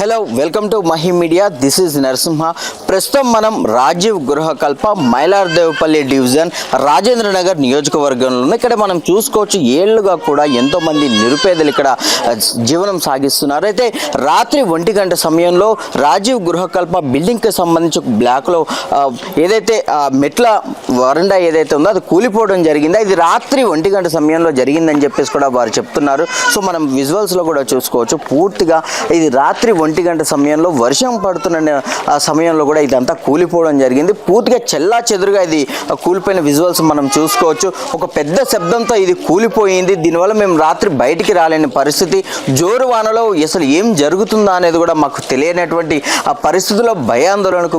Hello welcome to Mahi media this is Narasimha ప్రస్తుతం మనం Rajiv Gruhakalpa Mailardevpally division Rajendra Nagar నియోజకవర్గంలో ఉంది. ఇక్కడ మనం చూసుకోవచ్చు ఏళ్ళుగా కూడా ఎంతోమంది నిరుపేదలు ఇక్కడ జీవనం సాగిస్తున్నారు. అయితే రాత్రి ఒంటి గంట సమయంలో రాజీవ్ గృహకల్ప బిల్డింగ్కి సంబంధించి బ్లాక్లో ఏదైతే మెట్ల వరండా ఏదైతే ఉందో అది కూలిపోవడం జరిగింది. ఇది రాత్రి ఒంటి గంట సమయంలో జరిగిందని చెప్పేసి కూడా వారు చెప్తున్నారు. సో మనం విజువల్స్లో కూడా చూసుకోవచ్చు. పూర్తిగా ఇది రాత్రి ఒంటి గంట సమయంలో వర్షం పడుతున్న ఆ సమయంలో కూడా ఇదంతా కూలిపోవడం జరిగింది. పూర్తిగా చెల్లా చెదురుగా ఇది కూలిపోయిన విజువల్స్ మనం చూసుకోవచ్చు. ఒక పెద్ద శబ్దంతో ఇది కూలిపోయింది. దీనివల్ల మేము రాత్రి బయటికి రాలేని పరిస్థితి. జోరు వానలో అసలు ఏం జరుగుతుందా అనేది కూడా మాకు తెలియనటువంటి ఆ పరిస్థితిలో భయాందోళనకు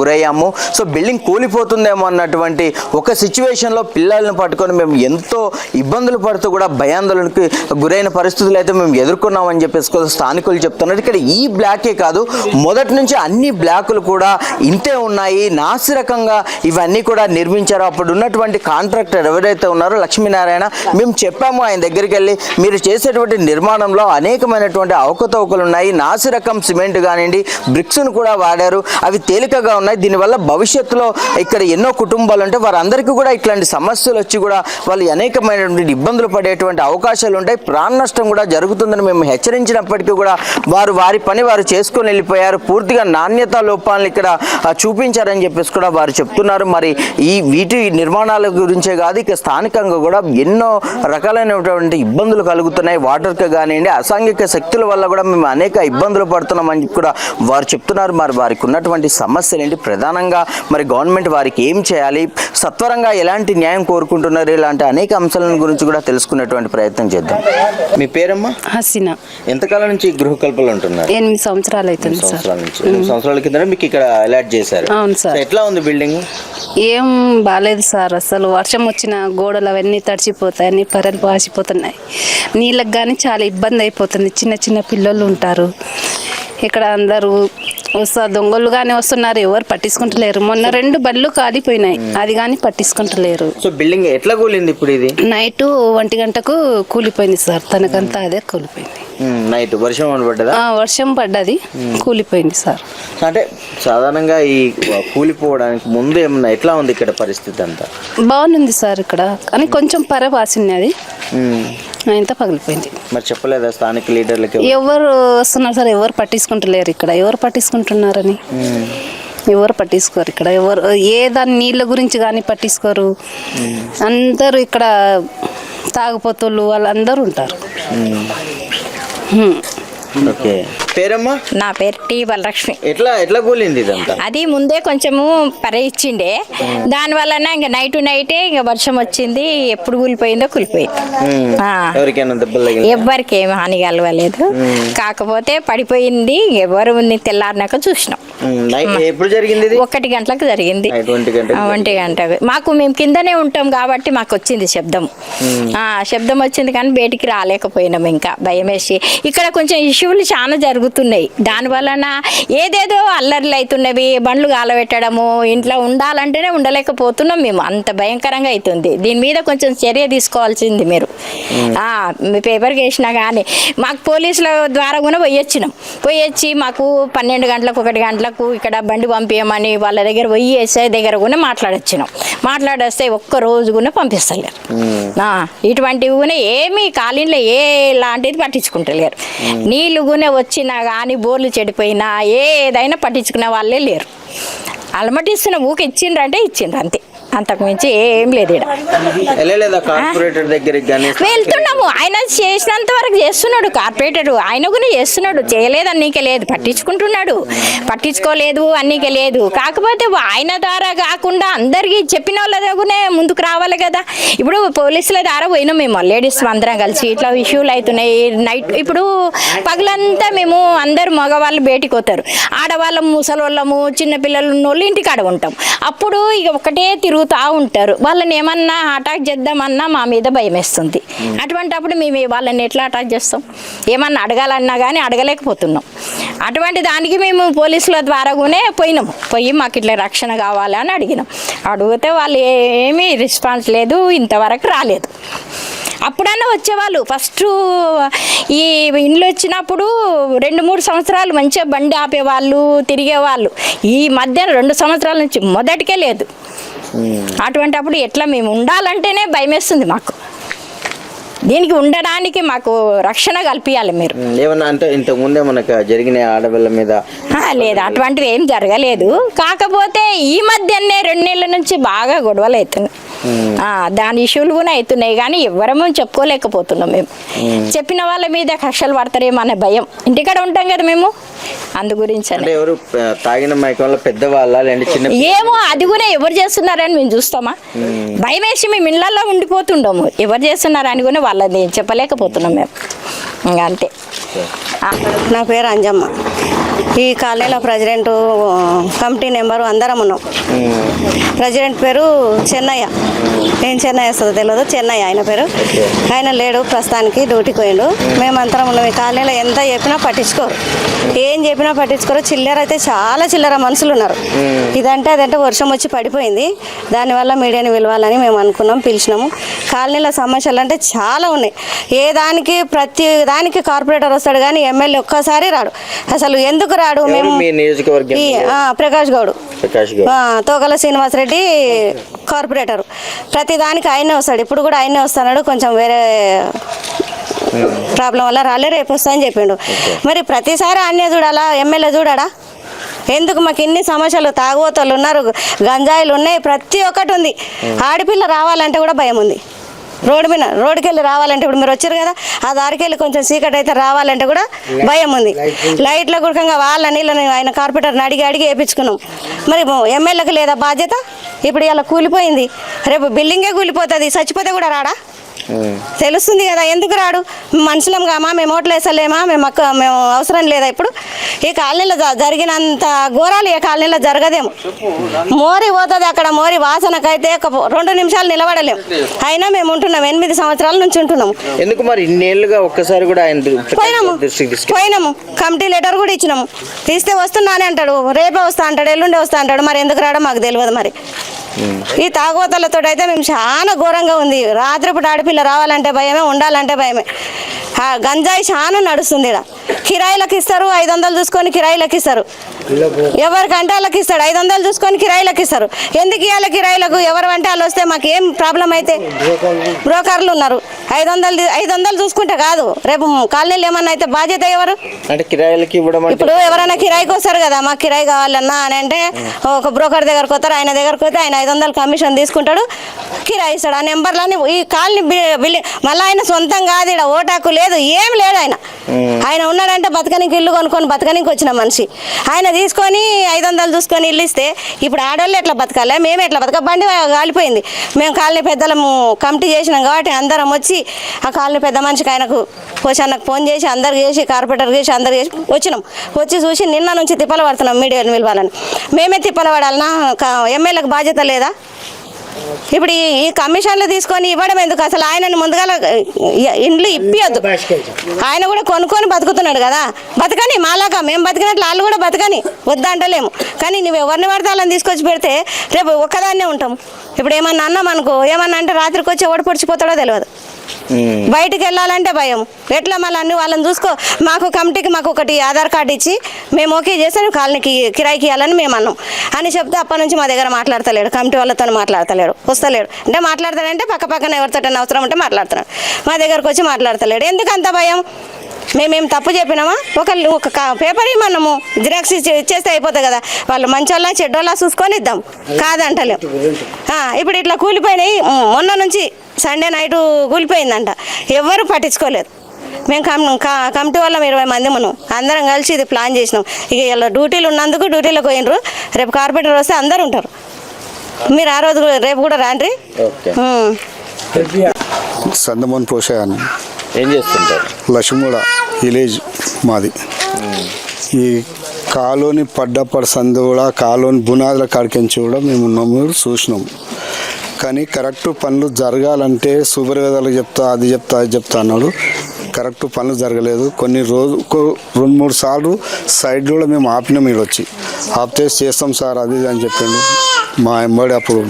గురయ్యాము. సో బిల్డింగ్ కూలిపోతుందేమో అన్నటువంటి ఒక సిచ్యువేషన్లో పిల్లల్ని పట్టుకొని మేము ఎంతో ఇబ్బందులు పడుతూ కూడా భయాందోళనకు గురైన పరిస్థితులు అయితే మేము ఎదుర్కొన్నామని చెప్పేసి స్థానికులు చెప్తున్నారు. ఇక్కడ ఈ బ్లాకే కాదు. మొదటి నుంచి అన్ని బ్లాకులు కూడా ఇంతే ఉన్నాయి. నాసిరకంగా ఇవన్నీ కూడా నిర్మించారు. అప్పుడు ఉన్నటువంటి కాంట్రాక్టర్ ఎవరైతే ఉన్నారో లక్ష్మీనారాయణ మేము చెప్పాము ఆయన దగ్గరికి వెళ్ళి మీరు చేసేటువంటి నిర్మాణంలో అనేకమైనటువంటి అవకతవకలు ఉన్నాయి. నాసిరకం సిమెంట్ కానివ్వండి బ్రిక్స్ను కూడా వాడారు. అవి తేలికగా ఉన్నాయి. దీనివల్ల భవిష్యత్తులో ఇక్కడ ఎన్నో కుటుంబాలు ఉంటే వారందరికీ కూడా ఇట్లాంటి సమస్యలు వచ్చి కూడా వాళ్ళు అనేకమైనటువంటి ఇబ్బందులు పడేటువంటి అవకాశాలు ఉంటాయి. ప్రాణ నష్టం కూడా జరుగుతుందని మేము హెచ్చరించినప్పటికీ కూడా వారు వారి పని వారు చేసుకొని వెళ్ళిపోయారు. పూర్తిగా నాణ్యత లోపాలను ఇక్కడ చూపించారని చెప్పేసి కూడా వారు చెప్తున్నారు. మరి ఈ వీటి నిర్మాణాల గురించే కాదు ఇక స్థానికంగా కూడా ఎన్నో రకాలైనటువంటి ఇబ్బందులు కలుగుతున్నాయి. వాటర్కి కానివ్వండి అసాంఘిక శక్తుల వల్ల కూడా మేము అనేక ఇబ్బందులు పడుతున్నామని చెప్పి కూడా వారు చెప్తున్నారు. మరి వారికి ఉన్నటువంటి సమస్యలు ఏంటి? ప్రధానంగా మరి గవర్నమెంట్ వారికి ఏం చేయాలి? సత్వరంగా ఎలాంటి న్యాయం కోరుకుంటున్నారు? ఇలాంటి అనేక అంశాల గురించి కూడా తెలుసుకునేటువంటి ప్రయత్నం చేద్దాం. మీ పేరమ్మా? హసీనా. ఎంతకాలం నుంచి గృహకల్పలు ఉంటున్నారు? ఎనిమిది సంవత్సరాలు అవుతుంది సార్. సంవత్సరాల నుంచి. ఎనిమిది సంవత్సరాల కింద మీకు ఇక్కడ అలాట్ చేశారు. అవును సార్. సో ఎట్లా ఉంది బిల్డింగ్? ఏం బాగాలేదు సార్. అసలు వర్షం వచ్చిన గోడలు అవన్నీ తడిచిపోతాయి అన్ని పరలు పాసిపోతున్నాయి. నీళ్ళకి కానీ చాలా ఇబ్బంది అయిపోతుంది. చిన్న చిన్న పిల్లలు ఉంటారు. ఇక్కడ అందరూ వస్తా దొంగలు కానీ వస్తున్నారు. ఎవరు పట్టించుకుంటలేరు. మొన్న రెండు బళ్ళు కాలిపోయినాయి. అది కానీ పట్టించుకుంటలేరు. సో బిల్డింగ్ ఎట్లా కూలింది ఇప్పుడు ఇది? నైట్ ఒంటి గంటకు కూలిపోయింది సార్. తనకంతా అదే కూలిపోయింది. నైట్ వర్షం పడ్డదా? వర్షం పడ్డది. కూలిపోయింది సార్. అంటే సాధారణంగా ఈ కూలిపోవడానికి ముందు ఏమన్నా ఎట్లా ఉంది ఇక్కడ పరిస్థితి అంతా? బాగుంది సార్ ఇక్కడ. కానీ కొంచెం పర వాసినది ఉమ్. ఇంత పగిలిపోయింది. మరి చెప్పలేదా స్థానిక లీడర్లకి ఎవరు? వస్తున్నారు సార్? ఎవరు పట్టించుకుంటలేరు ఇక్కడ. ఎవరు పట్టించుకుంటున్నారని? ఎవరు పట్టించుకోరు ఇక్కడ. ఎవరు ఏ దాని నీళ్ళ గురించి కానీ పట్టించుకోరు. అందరూ ఇక్కడ తాగుపోతులు వాళ్ళందరూ ఉంటారు. ఓకే. పేరమ్మా? నా పేరు టి బలలక్ష్మి ఎట్లా ఎట్లా కూలింది ఇదంతా? అది ముందే కొంచెము పరే ఇచ్చిండే దాని వలన ఇంకా నైట్ నైటే ఇంకా వర్షం వచ్చింది ఎప్పుడు కూలిపోయిందో కూలిపోయింది. ఆ. ఎవరికైనా దెబ్బలు ఎవ్వరికి ఏమి హాని కలవలేదు. కాకపోతే పడిపోయింది ఎవరు ఉంది తెల్లారినాక చూసినాం. ఎప్పుడు జరిగింది ఇది? ఒకటి గంటలకు జరిగింది. నైట్ ఒంటి గంటకి ఆ, ఒంటి గంటకు. మాకు మేము కిందనే ఉంటాం కాబట్టి మాకు వచ్చింది శబ్దం. ఆ శబ్దం వచ్చింది కానీ బయటికి రాలేకపోయినాం ఇంకా. భయం వేసి ఇక్కడ కొంచెం ఇష్యూలు చాలా జరుగుతున్నాయి దాని వలన ఏదేదో అల్లర్లు అవుతున్నవి బండ్లు గాలబెట్టడము ఇంట్లో ఉండాలంటేనే ఉండలేకపోతున్నాం మేము. అంత భయంకరంగా అవుతుంది దీని మీద కొంచెం చర్య తీసుకోవాల్సింది మీరు. పేపర్కి వేసినా కానీ మాకు పోలీసుల ద్వారా కూడా పోయొచ్చినాం పోయొచ్చి మాకు పన్నెండు గంటలకు ఒకటి గంటలకు ఇక్కడ బండి పంపించమని వాళ్ళ దగ్గర పోయి ఎస్ఐ దగ్గర కూడా మాట్లాడొచ్చినాం. మాట్లాడొస్తే ఒక్క రోజు కూడా పంపిస్తలేరు. ఇటువంటివి కూడా ఏమీ కాలిన్లో ఏ లాంటిది పట్టించుకుంటలేరు. నీళ్ళు కూడా వచ్చినా కానీ బోర్లు చెడిపోయినా ఏదైనా పట్టించుకునే వాళ్ళే లేరు. అలమటిస్తున్న ఊకి ఇచ్చిండ్రంటే ఇచ్చిండ్రు అంతే. అంతకు మించి ఏం లేదు వెళ్తున్నాము. ఆయన చేసినంత వరకు చేస్తున్నాడు కార్పొరేటర్. ఆయన కూడా చేస్తున్నాడు. చేయలేదు అన్నీకే లేదు. పట్టించుకుంటున్నాడు. పట్టించుకోలేదు అన్నీకే లేదు. కాకపోతే ఆయన ద్వారా కాకుండా అందరికీ చెప్పిన వాళ్ళ దగ్గరనే ముందుకు రావాలి కదా. ఇప్పుడు పోలీసుల ద్వారా పోయినాం మేము. లేడీస్ అందరం కలిసి ఇట్లా ఇష్యూలు అవుతున్నాయి. నైట్ ఇప్పుడు పగలంతా మేము అందరు మగవాళ్ళు బయటికి పోతారు. ఆడవాళ్ళము ముసలోళ్ళము చిన్నపిల్లలు ఉన్నోళ్ళు ఇంటికాడ ఉంటాం. అప్పుడు ఇక ఒకటే తిరుగుతూ ఉంటారు. వాళ్ళని ఏమన్నా అటాక్ చేద్దామన్నా మా మీద భయం వేస్తుంది. అటువంటప్పుడు మేము వాళ్ళని ఎట్లా అటాక్ చేస్తాం? ఏమన్నా అడగాలన్నా కానీ అడగలేకపోతున్నాం. అటువంటి దానికి మేము పోలీసుల ద్వారా కూడా పోయినాము పోయి మాకు ఇట్లా రక్షణ కావాలి అని అడిగినాం. అడిగితే వాళ్ళు ఏమీ రెస్పాన్స్ లేదు ఇంతవరకు రాలేదు. అప్పుడన్నా వచ్చేవాళ్ళు. ఫస్ట్ ఈ ఇండ్లు వచ్చినప్పుడు రెండు మూడు సంవత్సరాలు మంచిగా బండి ఆపేవాళ్ళు తిరిగేవాళ్ళు. ఈ మధ్య రెండు సంవత్సరాల నుంచి మొదటికే లేదు. అటువంటి అప్పుడు ఎట్లా మేము ఉండాలంటేనే భయమేస్తుంది మాకు. దీనికి ఉండడానికి మాకు రక్షణ కల్పించాలి మీరు. ఏమన్నా అంటే ఇంతకు ముందే మనకు జరిగిన ఆడపిల్ల మీద లేదు అటువంటివి ఏం జరగలేదు. కాకపోతే ఈ మధ్యనే రెండు నెలల నుంచి బాగా గొడవలు అవుతున్నాయి. దాని ఇష్యూలు కూడా అవుతున్నాయి కానీ ఎవరము చెప్పుకోలేకపోతున్నాం మేము. చెప్పిన వాళ్ళ మీద కక్షలు పడతారేమో అనే భయం. ఇంటికాడ ఉంటాం కదా మేము. అందు గురించి అంటే ఎవరు ఆ, తాగిన మైకంలో పెద్దవాళ్ళ లేదంటే చిన్న ఏమో అది కూడా ఎవరు చేస్తున్నారని మేము చూస్తామా? భయం వేసి మేము ఇళ్ళల్లో ఉండిపోతుండము. ఎవరు చేస్తున్నారని కూడా వాళ్ళని చెప్పలేకపోతున్నాం మేము. ఇంకా అంతే. నా పేరు అంజమ్మ. ఈ కాలనీలో ప్రెసిడెంట్ కమిటీ నెంబరు అందరం ఉన్నాం. ప్రెసిడెంట్ పేరు చెన్నయ్య. ఏం చెన్నయ్య వస్తుందో తెలియదు చెన్నయ్య ఆయన పేరు. ఆయన లేడు ప్రస్తుతానికి డ్యూటీకి పోయిండు. మేమంతరం ఉన్నాం. ఈ కాలనీలో ఎంత చెప్పినా పట్టించుకోరు. ఏం చెప్పినా పట్టించుకోరు. చిల్లర అయితే చాలా చిల్లర మనుషులు ఉన్నారు. ఇదంటే అదంటే వర్షం వచ్చి పడిపోయింది. దానివల్ల మీడియాని పిలవాలని మేము అనుకున్నాం పిలిచినాము. కాలనీలో సమస్యలు అంటే చాలా ఉన్నాయి. ఏ దానికి ప్రతి దానికి కార్పొరేటర్ వస్తాడు కానీ ఎమ్మెల్యే ఒక్కసారి రాడు. అసలు ఎందుకు రాడు ఎవరు మేము మీ నియోజకవర్గం ఈ ఆ, ప్రకాష్ గౌడ్. ప్రకాష్ గారు ఆ, తోకల శ్రీనివాసరెడ్డి కార్పొరేటర్. ప్రతి దానికి ఆయనే వస్తాడు. ఇప్పుడు కూడా ఆయనే వస్తున్నాడు. కొంచెం వేరే ప్రాబ్లం వల్ల రాలే రేపు వస్తా అని చెప్పిండు మరి ప్రతిసారి ఆయనే చూడాలా? ఎమ్మెల్యే చూడాడా? ఎందుకు మాకు ఇన్ని సమస్యలు? తాగుబోతలు ఉన్నారు గంజాయిలు ఉన్నాయి ప్రతి ఒక్కటి ఉంది. ఆడపిల్ల రావాలంటే కూడా భయం ఉంది. రోడ్డు మీద రోడ్డుకి వెళ్ళి రావాలంటే ఇప్పుడు మీరు వచ్చారు కదా ఆ దారికి వెళ్ళి కొంచెం చీకటి అయితే రావాలంటే కూడా భయం ఉంది. లైట్ల గురకంగా వాళ్ళ నీళ్ళని ఆయన కార్పొరేటర్ని అడిగి అడిగి వేయించుకున్నాం మరి ఎమ్మెల్యేకి లేదా బాధ్యత? ఇప్పుడు ఇలా కూలిపోయింది. రేపు బిల్డింగే కూలిపోతుంది. చచ్చిపోతే కూడా రాడా? తెలుస్తుంది కదా ఎందుకు రాడు? మనుషులం కామా మేము ఓట్లు వేసలేమా మేము అక్క మేము అవసరం లేదా ఇప్పుడు? ఈ కాలనీలో జరిగినంత ఘోరాలు ఈ కాలనీలో జరగదేమో. మోరి పోతుంది అక్కడ మోరి వాసనకైతే రెండు నిమిషాలు నిలబడలేం. అయినా మేము ఉంటున్నాం ఎనిమిది సంవత్సరాల నుంచి ఉంటున్నాము ఎందుకు మరి ఇన్నేళ్ళుగా ఒక్కసారి కూడా ఆయన పోయినాము పోయినాము. కమిటీ లెటర్ కూడా ఇచ్చినాము. ఇస్తే వస్తున్నానే అంటాడు రేపే వస్తా అంటాడు ఎల్లుండి వస్తా అంటాడు మరి ఎందుకు రాడో మాకు తెలియదు మరి. ఈ తాగుబోతలతో అయితే మేము చాలా ఘోరంగా ఉంది. రాత్రిపూట ఆడపిల్ల రావాలంటే భయమే ఉండాలంటే భయమే. ఆ గంజాయి చాలా నడుస్తుంది ఇక్కడ కిరాయిలకు ఇస్తారు ఐదు వందలు చూసుకొని కిరాయిలకు ఇస్తారు ఎవరికంటే వాళ్ళకి ఇస్తాడు? ఐదు వందలు చూసుకొని కిరాయిలకు ఇస్తారు. ఎందుకు ఇవ్వాలి కిరాయిలకు? ఎవరు అంటే వాళ్ళు వస్తే మాకు ఏం ప్రాబ్లం అయితే? బ్రోకర్లు ఉన్నారు. ఐదు వందలు ఐదు వందలు చూసుకుంటే కాదు. రేపు కాలనీలు ఏమన్నా అయితే బాధ్యత ఎవరు? అంటే కిరాయిలకి ఇవ్వడం అంటే ఇప్పుడు ఎవరైనా కిరాయికి వస్తారు కదా మాకు కిరాయి కావాలన్నా అని అంటే ఒక బ్రోకర్ దగ్గరకు వస్తారు ఆయన దగ్గరకు వస్తే ఆయన ఐదు వందలు కమిషన్ తీసుకుంటాడు కిరాయి ఇస్తాడు. ఆ నెంబర్లని ఈ కాలనీ మళ్ళీ ఆయన సొంతం కాదు ఇక్కడ ఓటాకు లేదు ఏం లేదు ఆయన. ఆయన ఉన్నాడంటే బతకనికి ఇల్లు కొనుక్కొని బతకనికి వచ్చిన మనిషి. ఆయన తీసుకొని ఐదు వందలు చూసుకొని ఇల్లు ఇస్తే ఇప్పుడు ఆడవాళ్ళు ఎట్లా బతకాలి? మేము ఎట్లా బతక? బండి కాలిపోయింది. మేము కాలనీ పెద్దలము కమిటీ చేసినాం కాబట్టి అందరం వచ్చి ఆ కాలనీ పెద్ద మనిషికి ఆయనకు పోషన్నకు ఫోన్ చేసి అందరు చేసి కార్పొరేటర్ చేసి అందరు చేసి వచ్చినాం. వచ్చి చూసి నిన్న నుంచి తిప్పలు పడుతున్నాం మీడియాలు పిలవాలని. మేమే తిప్పలు పడాలన్నా ఎమ్మెల్యేలకు బాధ్యత లేదా? ఇప్పుడు ఈ కమిషన్లు తీసుకొని ఇవ్వడం ఎందుకు? అసలు ఆయనని ముందుగా ఇండ్లు ఇప్పియద్దు. ఆయన కూడా కొనుక్కొని బతుకుతున్నాడు కదా. బతకని మాలాగా మేము బతికినట్లు వాళ్ళు కూడా బతకని వద్దంటలేము. కానీ నువ్వు ఎవరిని పడితే తీసుకొచ్చి పెడితే రేపు ఒక్కదాన్నే ఉంటాం. ఇప్పుడు ఏమన్నా అన్నాం అనుకో ఏమన్నా అంటే రాత్రికి వచ్చి ఎవడు పొడిచిపోతాడో తెలియదు. Hmm. బయటికి వెళ్ళాలంటే భయం. ఎట్లా మళ్ళీ అన్ని వాళ్ళని చూసుకో. మాకు కమిటీకి మాకు ఒకటి ఆధార్ కార్డు ఇచ్చి మేము ఓకే చేసాను కాలనీకి కిరాయికి ఇవ్వాలని మేము అన్నాం. అని చెప్తే అప్పటి నుంచి మా దగ్గర మాట్లాడతలేడు. కమిటీ వాళ్ళతో మాట్లాడతలేడు వస్తలేడు. అంటే మాట్లాడతాడంటే పక్క పక్కన ఎవరితో అవసరం ఉంటే మాట్లాడుతున్నాడు మా దగ్గరకు వచ్చి మాట్లాడతలేడు. ఎందుకు అంత భయం? మేమేం తప్పు చెప్పినామా? ఒక ఒక పేపర్ ఇమ్మన్నాము జిరాక్స్ ఇచ్చి ఇచ్చేస్తే అయిపోతుంది కదా. వాళ్ళు మంచోళ్ళ చెడ్డోళ్ళ చూసుకొని ఇద్దాం. కాదంటలేం. ఇప్పుడు ఇట్లా కూలిపోయినాయి. మొన్న నుంచి సండే నైట్ కూలిపోయిందంట. ఎవరు పట్టించుకోలేదు. మేము కమ్ క- కమిటీ వాళ్ళం ఇరవై మంది మనం. అందరం కలిసి ఇది ప్లాన్ చేసినాం. ఇక ఇలా డ్యూటీలు ఉన్నందుకు డ్యూటీలోకి పోయినరు. రేపు కార్పొరేటర్ వస్తే అందరు ఉంటారు. మీరు ఆ రోజు రేపు కూడా రాండి ఓకే. ఉమ్. సందమోన్ పోషాయాన్ని ఏం చేస్తుంటారు? లక్ష్మూడ విలేజ్ మాది. ఈ కాలోని పడ్డప్పటి సందు కూడా కాలోని బునాదుల కాడికించి కూడా మేము ఉన్నాము చూసినాం. కానీ కరెక్ట్ పనులు జరగాలంటే సూపర్వైజర్లకు చెప్తా అది చెప్తా అది చెప్తా అన్నాడు. కరెక్ట్ పనులు జరగలేదు. కొన్ని రోజు రెండు మూడు సార్లు సైడ్ కూడా మేము ఆపినాం మీరు వచ్చి. ఆపితే చేస్తాం సార్ అది అని చెప్పిండు. మా ఎంబడి అప్పుడు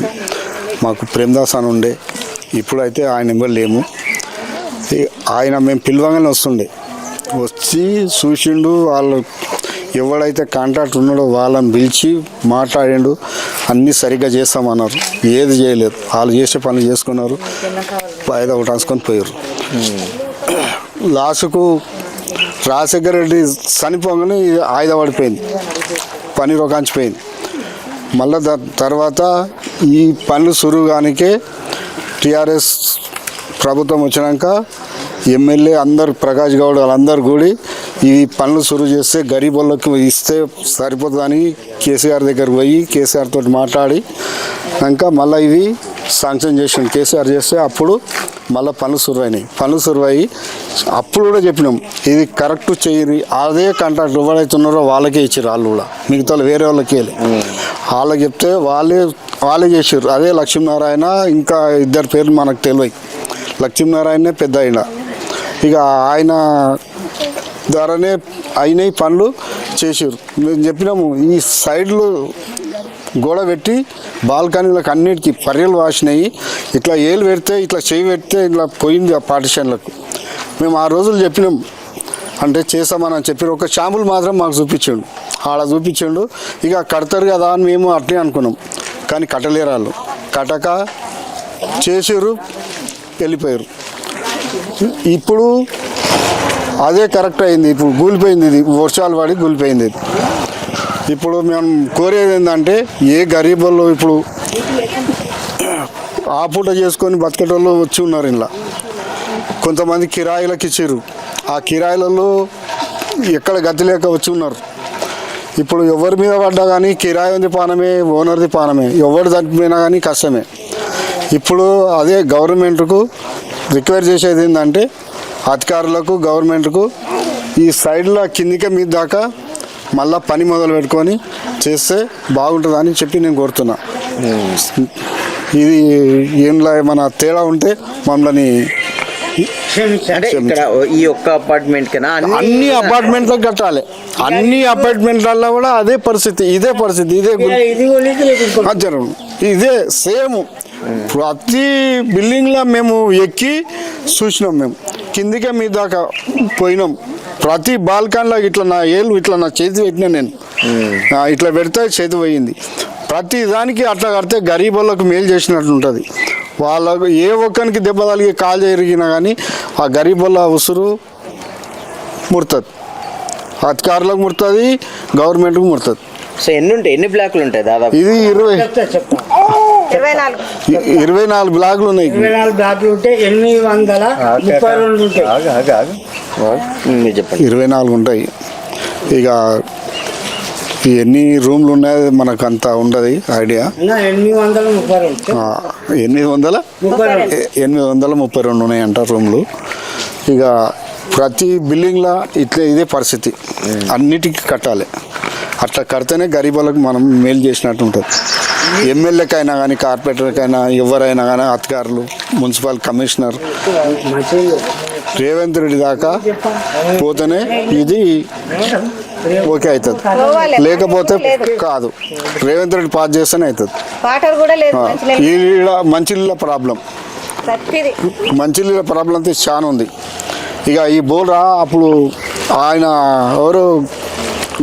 మాకు ప్రేమదాస్ అని ఉండే. ఇప్పుడైతే ఆయన ఎంబడి లేము. ఆయన మేము పిలవగానే వస్తుండే. వచ్చి చూసిండు వాళ్ళు ఎవడైతే కాంట్రాక్ట్ ఉన్నాడో వాళ్ళని పిలిచి మాట్లాడిండు. అన్నీ సరిగ్గా చేస్తామన్నారు. ఏది చేయలేదు. వాళ్ళు చేసే పనులు చేసుకున్నారు. వాయిదా ఒకటి రాసుకొని పోయారు లాస్ట్కు రాజశేఖర రెడ్డి చనిపోగానే ఆయుధ పడిపోయింది పని రోగాంచిపోయింది మళ్ళీ తర్వాత ఈ పనులు సురుగానికే టీఆర్ఎస్ ప్రభుత్వం వచ్చినాక ఎమ్మెల్యే అందరు ప్రకాష్ గౌడ్ వాళ్ళందరూ కూడి ఈ పనులు సురువు చేస్తే గరీబ్ వాళ్ళకి ఇస్తే సరిపోతుందని కేసీఆర్ దగ్గర పోయి కేసీఆర్ తోటి మాట్లాడి ఇంకా మళ్ళీ ఇవి శాంక్షన్ చేసినాం కేసీఆర్ చేస్తే అప్పుడు మళ్ళీ పనులు సురువైనాయి. పనులు సురువయి అప్పుడు కూడా చెప్పినాం ఇది కరెక్ట్ చేయరు. అదే కాంట్రాక్ట్ ఎవరైతే ఉన్నారో వాళ్ళకే ఇచ్చారు వాళ్ళు కూడా. మిగతా వేరే వాళ్ళకి వాళ్ళకి చెప్తే వాళ్ళే వాళ్ళే చేసారు అదే లక్ష్మీనారాయణ ఇంకా ఇద్దరు పేర్లు మనకు తెలియదు లక్ష్మీనారాయణనే పెద్ద ఆయన. ఇక ఆయన ద్వారానే అయినాయి పనులు చేసారు మేము చెప్పినాము ఈ సైడ్లో గోడ పెట్టి బాల్కనీలకు అన్నిటికీ పర్యలు వాసినాయి. ఇట్లా ఏలు పెడితే ఇట్లా చేయి పెడితే ఇట్లా పోయింది ఆ పార్టిషన్లకు మేము ఆ రోజులు చెప్పినాం అంటే చేస్తామని చెప్పి ఒక షాంపుల్ మాత్రం మాకు చూపించాడు ఆడ చూపించాడు. ఇక కడతారు కదా అని మేము అట్లే అనుకున్నాం. కానీ కట్టలేరాళ్ళు కటక కట్టక చేసారు వెళ్ళిపోయారు. ఇప్పుడు అదే కరెక్ట్ అయింది. ఇప్పుడు కూలిపోయింది ఇది. వర్షాలు పడి కూలిపోయింది ఇది. ఇప్పుడు మేము కోరేది ఏంటంటే ఏ గరీబ్ ఇప్పుడు ఆ పూట చేసుకొని బతికేటోళ్ళు వచ్చి ఉన్నారు ఇలా కొంతమంది కిరాయిలకు ఇచ్చారు. ఆ కిరాయిలలో ఎక్కడ గతి లేక వచ్చి ఉన్నారు. ఇప్పుడు ఎవరి మీద పడ్డా కానీ కిరాయి ఉంది పానమే ఓనర్ది పానమే. ఎవరు చనిపోయినా కానీ కష్టమే. ఇప్పుడు అదే గవర్నమెంట్కు రిక్వైర్ చేసేది ఏంటంటే అధికారులకు గవర్నమెంట్కు ఈ సైడ్లో కిందికే మీద దాకా మళ్ళా పని మొదలు పెట్టుకొని చేస్తే బాగుంటుందని చెప్పి నేను కోరుతున్నా. ఇది ఏంలా మన తేడా ఉంటే మమ్మల్ని అంటే ఇక్కడ ఈ ఒక్క అపార్ట్మెంట్ కన్నా అన్ని అపార్ట్మెంట్లకు కట్టాలి. అన్ని అపార్ట్మెంట్లలో కూడా అదే పరిస్థితి ఇదే పరిస్థితి ఇదే జరగదు ఇదే సేమ్. ప్రతి బిల్డింగ్లో మేము ఎక్కి చూసినాం మేము. కిందికే మీ దాకా పోయినాం. ప్రతి బాల్కాన్లో ఇట్లా నా ఏళ్ళు ఇట్లా నా చేతి పెట్టినా నేను. ఇట్లా పెడితే చేతి పోయింది. ప్రతి దానికి అట్లా కడితే గరీబులకు మేలు చేసినట్టు ఉంటుంది. వాళ్ళకు ఏ ఒక్కరికి దెబ్బ తగిలి కాలు జరిగినా కానీ ఆ గరీబుల ఉసురు ముడుతుంది. అధికారులకు ముడుతుంది గవర్నమెంట్కి ముడుతుంది. సో ఎన్ని ఉంటాయి? ఎన్ని బ్లాక్లు ఉంటాయి దాదాపు? ఇది ఇరవై. ఇరవై నాలుగు. ఇ- ఇరవై నాలుగు బ్లాక్లు ఉన్నాయి ఇరవై నాలుగు ఉంటే ఎనిమిది వందల ముప్పై రెండు ఉంటాయి. చెప్పండి. ఇరవై నాలుగు ఉంటాయి. ఇక ఈ ఎన్ని రూమ్లు ఉన్నాయో మనకు అంత ఉండదు ఐడియా. అన్న ఎనిమిది వందల ఎనిమిది వందల? ముప్పై రెండు. ఉన్నాయంట రూమ్లు. ఇక ప్రతి బిల్డింగ్లో ఇట్లే ఇదే పరిస్థితి. అన్నిటికీ కట్టాలి. అట్లా కడితేనే గరీబులకు మనం మేలు చేసినట్టు ఉంటుంది. ఎమ్మెల్యేకైనా కానీ కార్పొరేటర్కైనా ఎవరైనా కానీ అధికారులు మున్సిపల్ కమిషనర్ రేవంత్ రెడ్డి దాకా పోతేనే ఇది ఓకే అవుతుంది లేకపోతే కాదు. రేవంత్ రెడ్డి పాస్ చేస్తేనే అవుతుంది. ఈడ మంచినీళ్ళ ప్రాబ్లం. మంచినీళ్ళ ప్రాబ్లం అయితే చాలా ఉంది. ఇక ఈ బోల్రా అప్పుడు ఆయన ఎవరు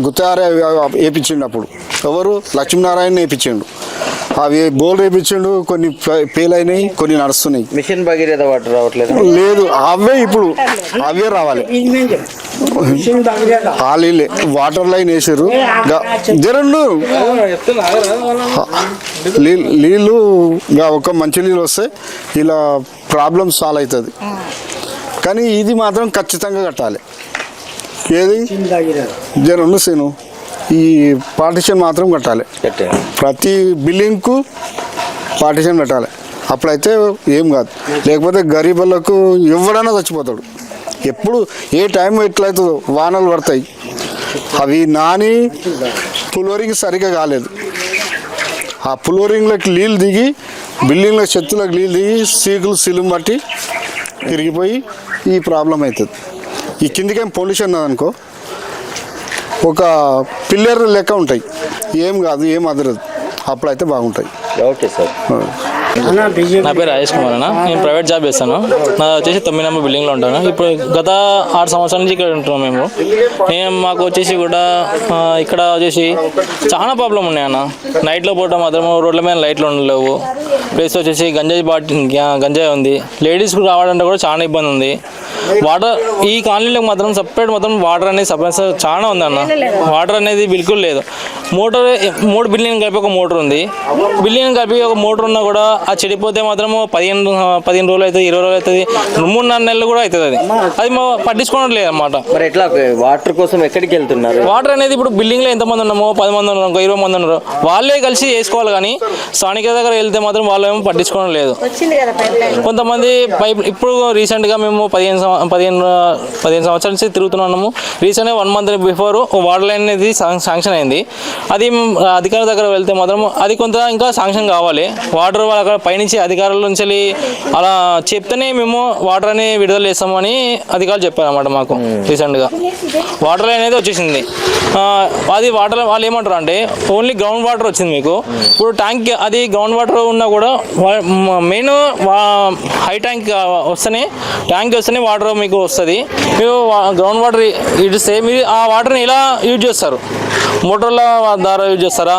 గుత్తారే వేపించిండు అప్పుడు ఎవరు? లక్ష్మీనారాయణ వేపించిండు. అవి బోల్ వేపించిండు కొన్ని అయినాయి కొన్ని నడుస్తున్నాయి. మిషన్ భగీరథ వాటర్ రావట్లేదు? లేదు అవే ఇప్పుడు అవే రావాలి. వాళ్ళు వాటర్ లైన్ వేసారు జరండు నీళ్ళు ఒక మంచి నీళ్ళు వస్తే ఇలా ప్రాబ్లం సాల్వ్ అవుతుంది. కానీ ఇది మాత్రం ఖచ్చితంగా కట్టాలి. ఏది? మిషన్. జరండు సీను. ఈ పార్టిషన్ మాత్రం కట్టాలి. ప్రతి బిల్డింగ్కు పార్టిషన్ పెట్టాలి అప్పుడైతే ఏం కాదు. లేకపోతే గరీబులకు ఎవడైనా చచ్చిపోతాడు. ఎప్పుడు ఏ టైం ఎట్లయితుందో వానలు పడతాయి. అవి నాని ఫ్లోరింగ్ సరిగా కాలేదు. ఆ ఫ్లోరింగ్లోకి నీళ్ళు దిగి బిల్డింగ్లో చెత్తులకు నీళ్ళు దిగి సీకులు సిలుం బట్టి తిరిగిపోయి ఈ ప్రాబ్లం అవుతుంది. ఈ కిందికేం పొల్యూషన్ అనుకో ఒక పిల్లర్ లెక్క ఉంటాయి. ఏం కాదు ఏం అదరదు. అప్పుడైతే బాగుంటాయి. Okay sir. నా పేరు రాజేష్ కుమార్ అన్న. నేను ప్రైవేట్ జాబ్ చేస్తాను. నా వచ్చేసి తొమ్మిది నెంబర్ బిల్డింగ్లో ఉంటాను. ఇప్పుడు గత ఆరు సంవత్సరాల నుంచి ఇక్కడ ఉంటున్నాం మేము. నేను మాకు వచ్చేసి కూడా ఇక్కడ వచ్చేసి చాలా ప్రాబ్లం ఉన్నాయి అన్న. నైట్లో పోవడం మాత్రం రోడ్ల మీద లైట్లు ఉండలేవు. ప్లస్ వచ్చేసి గంజాయి బాటి గంజాయి ఉంది. లేడీస్కి రావాలంటే కూడా చాలా ఇబ్బంది ఉంది. వాటర్ ఈ కాలనీలో మాత్రం సపరేట్ మొత్తం వాటర్ అనేది సపరేట్. చాలా ఉంది అన్న. వాటర్ అనేది బిల్కుల్ లేదు. మోటార్ మూడు బిల్లింగ్ కలిపి ఒక మోటార్ ఉంది. బిల్లింగ్ కలిపి ఒక మోటార్ ఉన్నా కూడా అది చెడిపోతే మాత్రము పదిహేను పదిహేను రోజులు అవుతుంది ఇరవై రోజులు అవుతుంది మూడు నాలుగు నెలలు కూడా అవుతుంది అది. అది పట్టించుకోవడం లేదు అన్నమాట. మరి ఎట్లా వాటర్ కోసం ఎక్కడికి వెళ్తున్నారు? వాటర్ అనేది ఇప్పుడు బిల్డింగ్లో ఎంతమంది ఉన్నామో పది మంది ఉన్నారు ఇంకో ఇరవై మంది ఉన్నారు వాళ్ళే కలిసి చేసుకోవాలి కానీ స్థానిక దగ్గర వెళ్తే మాత్రం వాళ్ళు ఏమో పట్టించుకోవడం లేదు కొంతమంది పైప్ ఇప్పుడు రీసెంట్గా మేము పదిహేను పదిహేను పదిహేను సంవత్సరాల నుంచి తిరుగుతున్నాము రీసెంట్గా one month before water line అనేది శాంక్- శాంక్షన్ అయింది. అది అధికారుల దగ్గర వెళ్తే మాత్రం అది కొంత ఇంకా శాంక్షన్ కావాలి. వాటర్ అక్కడ పైనుంచి అధికారుల నుంచి అలా చెప్తేనే మేము వాటర్ అని విడుదల చేస్తామని అధికారులు చెప్పారు అన్నమాట మాకు రీసెంట్గా వాటర్ లైన్ అనేది వచ్చేసింది. అది వాటర్ వాళ్ళు ఏమంటారు అంటే ఓన్లీ గ్రౌండ్ వాటర్ వచ్చింది మీకు. ఇప్పుడు ట్యాంక్ అది గ్రౌండ్ వాటర్ ఉన్నా కూడా మెయిన్ హై ట్యాంక్ వస్తేనే ట్యాంక్ వస్తేనే వాటర్ మీకు వస్తుంది మీరు గ్రౌండ్ వాటర్ ఇడిస్తే మీరు ఆ వాటర్ని ఎలా యూజ్ చేస్తారు మోటార్ల ద్వారా యూజ్ చేస్తారా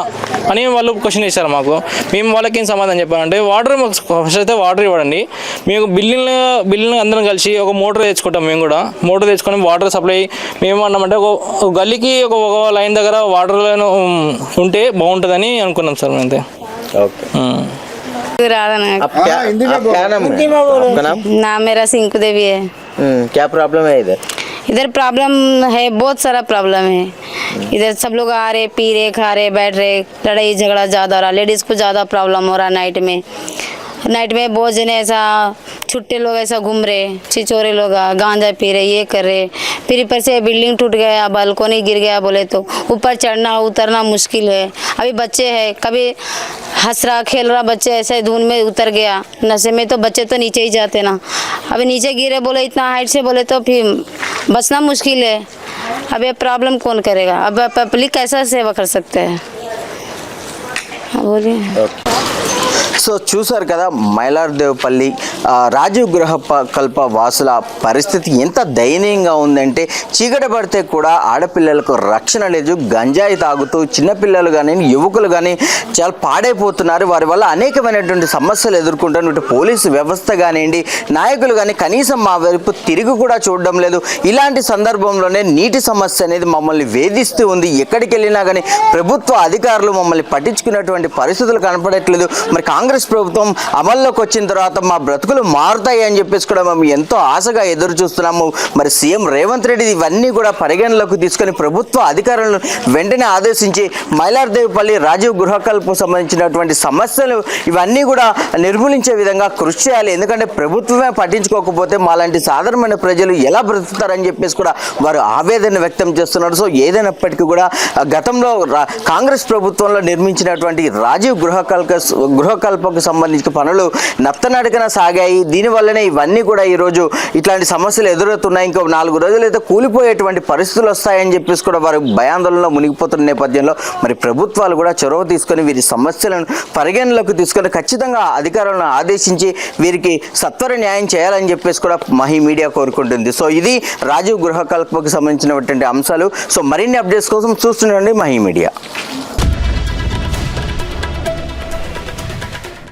అని వాళ్ళు క్వశ్చన్ చేశారు మాకు మేము వాళ్ళకి ఏం సమాధానం చెప్పామంటే వాటర్ మాకు ఫస్ట్ అయితే వాటర్ ఇవ్వండి మేము బిల్లులు బిల్లులు అందరం కలిసి ఒక మోటార్ తెచ్చుకుంటాం మేము కూడా మోటార్ తెచ్చుకొని వాటర్ సప్లై మేము అన్నామంటే ఒక ఒక గల్లీకి ఒక ఒక లైన్ దగ్గర వాటర్ లైన్ ఉంటే బాగుంటుందని అనుకున్నాం సార్ అంతే ఓకే ఉమ్. राधा आप क्या आप क्या नाम है आपका नाम नाम मेरा सिंकू देवी है हम्म, क्या प्रॉब्लम है इधर? इधर प्रॉब्लम है बहुत सारा प्रॉब्लम है। इधर सब लोग आ रहे पी रहे खा रहे बैठ रहे लड़ाई झगड़ा ज़्यादा हो रहा लेडीज़ को ज़्यादा प्रॉब्लम हो रहा नाइट में। नाइट में बहुत जने ऐसा छुट्टे लोग ऐसा घूम रहे छिचोरे लोग गांजा पी रहे ये कर रहे। फिर ऊपर से बिल्डिंग टूट गया बालकोनी गिर गया बोले तो। ऊपर चढ़ना उतरना मुश्किल है। अभी बच्चे है कभी हंस रहा खेल रहा बच्चे ऐसे धुन में उतर गया। नशे में तो बच्चे तो नीचे ही जाते ना। अभी नीचे गिरे बोले इतना हाइट से बोले तो फिर बचना मुश्किल है। अब ये प्रॉब्लम कौन करेगा? अब पब्लिक कैसा सेवा कर सकते हैं? हाँ, बोलिए సో చూసారు కదా మైలార్దేవపల్లి రాజీవ్ గృహ కల్ప వాసుల పరిస్థితి ఎంత దయనీయంగా ఉందంటే చీకటి పడితే కూడా ఆడపిల్లలకు రక్షణ లేదు గంజాయి తాగుతూ చిన్నపిల్లలు కానీ యువకులు కానీ చాలా పాడైపోతున్నారు. వారి వల్ల అనేకమైనటువంటి సమస్యలు ఎదుర్కొంటున్నటువంటి పోలీసు వ్యవస్థ కానివ్వండి నాయకులు కానీ కనీసం మా వైపు తిరిగి కూడా చూడడం లేదు. ఇలాంటి సందర్భంలోనే నీటి సమస్య అనేది మమ్మల్ని వేధిస్తూ ఉంది. ఎక్కడికి వెళ్ళినా కానీ ప్రభుత్వ అధికారులు మమ్మల్ని పట్టించుకున్నటువంటి పరిస్థితులు కనపడట్లేదు. మరి కాంగ్రెస్ ప్రభుత్వం అమల్లోకి వచ్చిన తర్వాత మా బ్రతుకులు మారుతాయి అని చెప్పేసి కూడా మేము ఎంతో ఆశగా ఎదురు చూస్తున్నాము. మరి సీఎం రేవంత్ రెడ్డి ఇవన్నీ కూడా పరిగణలోకి తీసుకొని ప్రభుత్వ అధికారులను వెంటనే ఆదేశించి మైలార్దేవిపల్లి రాజీవ్ గృహకల్పకు సంబంధించినటువంటి సమస్యలు ఇవన్నీ కూడా నిర్మూలించే విధంగా కృషి చేయాలి. ఎందుకంటే ప్రభుత్వమే పట్టించుకోకపోతే మాలాంటి సాధారణమైన ప్రజలు ఎలా బ్రతుకుతారని చెప్పేసి కూడా వారు ఆవేదన వ్యక్తం చేస్తున్నారు. సో ఏదైనప్పటికీ కూడా గతంలో రా- కాంగ్రెస్ ప్రభుత్వంలో నిర్మించినటువంటి రాజీవ్ గృహకల్ప గృహకల్పకు సంబంధించిన పనులు నత్తనడకన సాగాయి. దీనివల్లనే ఇవన్నీ కూడా ఈరోజు ఇట్లాంటి సమస్యలు ఎదురవుతున్నాయి. ఇంకో నాలుగు రోజులు అయితే కూలిపోయేటువంటి పరిస్థితులు వస్తాయని చెప్పేసి కూడా వారు భయాందోళనలో మునిగిపోతున్న నేపథ్యంలో మరి ప్రభుత్వాలు కూడా చొరవ తీసుకొని వీరి సమస్యలను పరిగణలోకి తీసుకొని ఖచ్చితంగా అధికారులను ఆదేశించి వీరికి సత్వర న్యాయం చేయాలని చెప్పేసి కూడా మహి మీడియా కోరుకుంటుంది. సో ఇది రాజీవ్ గృహకల్పకు సంబంధించినటువంటి అంశాలు. సో మరిన్ని అప్డేట్స్ కోసం చూస్తుండండి మహి మీడియా.